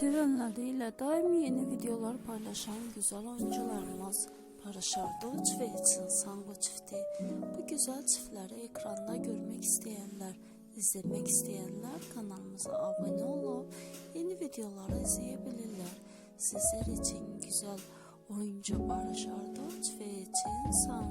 Sevenleriyle daimi yeni videolar paylaşan güzel oyuncularımız Barış Arduç ve Yalçın Sango çifti. Bu güzel çiftleri ekranda görmek isteyenler, izlemek isteyenler kanalımıza abone olup yeni videoları izleyebilirler. Sizler için güzel oyuncu Barış Arduç ve Yalçın Sango.